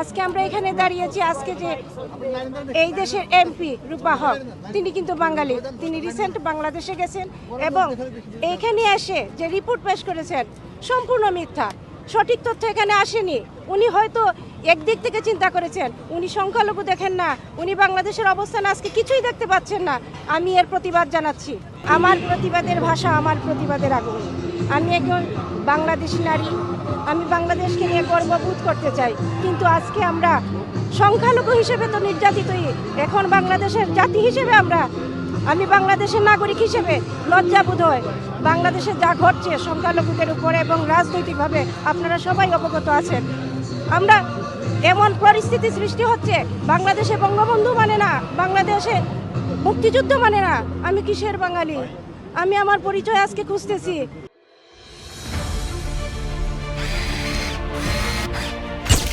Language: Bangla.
আজকে আমরা এখানে দাঁড়িয়েছি আজকে যে এই দেশের এমপি রূপা হক, তিনি কিন্তু বাঙালি। তিনি রিসেন্ট বাংলাদেশে গেছেন এবং এইখানে এসে যে রিপোর্ট পেশ করেছেন, সম্পূর্ণ মিথ্যা। সঠিক তথ্য এখানে আসেনি। উনি হয়তো একদিক থেকে চিন্তা করেছেন, উনি সংখ্যালঘু দেখেন না, উনি বাংলাদেশের অবস্থান আজকে কিছুই দেখতে পাচ্ছেন না। আমি এর প্রতিবাদ জানাচ্ছি। আমার প্রতিবাদের ভাষা, আমার প্রতিবাদের আগুন। আমি একজন বাংলাদেশি নারী। আমি বাংলাদেশকে নিয়ে গর্ববোধ করতে চাই। কিন্তু আজকে আমরা সংখ্যালঘু হিসেবে তো নির্যাতিতই। এখন বাংলাদেশের জাতি হিসেবে আমরা, আমি বাংলাদেশের নাগরিক হিসেবে লজ্জাবোধ হয় বাংলাদেশে যা ঘটছে সংখ্যালঘুদের উপরে এবং রাজনৈতিকভাবে আপনারা সবাই অবগত আছেন। আমরা এমন পরিস্থিতি সৃষ্টি হচ্ছে, বাংলাদেশে বঙ্গবন্ধু মানে না, বাংলাদেশে মুক্তিযুদ্ধ মানে না। আমি কিসের বাঙালি? আমি আমার পরিচয় আজকে খুঁজতেছি।